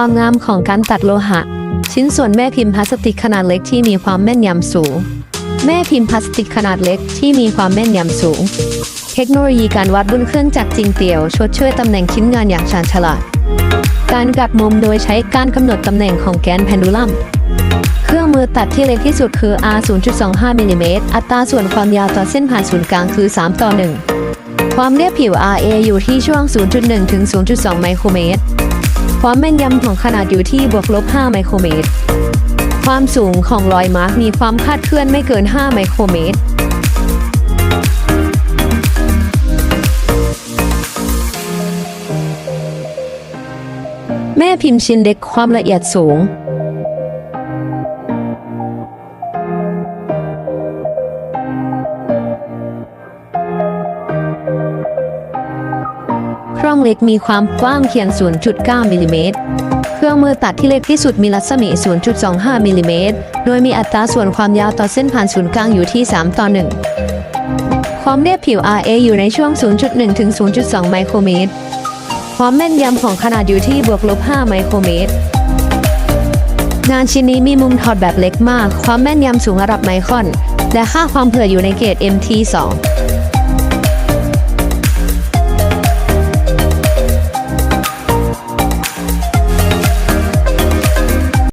ความงามของการตัดโลหะ ชิ้นส่วนแม่พิมพ์พลาสติกขนาดเล็กที่มีความแม่นยำสูง แม่พิมพ์พลาสติกขนาดเล็กที่มีความแม่นยำสูง เทคโนโลยีการวัดบนเครื่องจักรจริงเตียวชดช่วยตำแหน่งชิ้นงานอย่างชาญฉลาด การกัดมุมโดยใช้การกำหนดตำแหน่งของแกนแพนดูลัมเครื่องมือตัดที่เล็กที่สุดคือ R 0.25มิลลิเมตรอัตราส่วนความยาวต่อเส้นผ่านศูนย์กลางคือ 3 ต่อ 1 ความเรียบผิว RA อยู่ที่ช่วง 0.1 ถึง 0.2 ไมโครเมตร ความแม่นยำของขนาดอยู่ที่บวกลบ 5 ไมโครเมตร ความสูงของรอยมาร์กมีความคาดเคลื่อนไม่เกิน 5 ไมโครเมตร แม่พิมพ์ชิ้นเล็กความละเอียดสูง องเล็กมีความกว้างเพียง 0.9 มิลลิเมตร เครื่องมือตัดที่เล็กที่สุดมีรัศมี 0.25 มิลลิเมตร โดยมีอัตราส่วนความยาวต่อเส้นผ่านศูนย์กลางอยู่ที่ 3 ต่อ 1 ความเรียบผิว RA อยู่ในช่วง 0.1 ถึง 0.2 ไมโครเมตร ความแม่นยำของขนาดอยู่ที่บวกลบ 5 ไมโครเมตร งานชิ้นนี้มีมุมถอดแบบเล็กมาก ความแม่นยำสูงระดับไมครอน และค่าความเผื่ออยู่ในเกรด MT2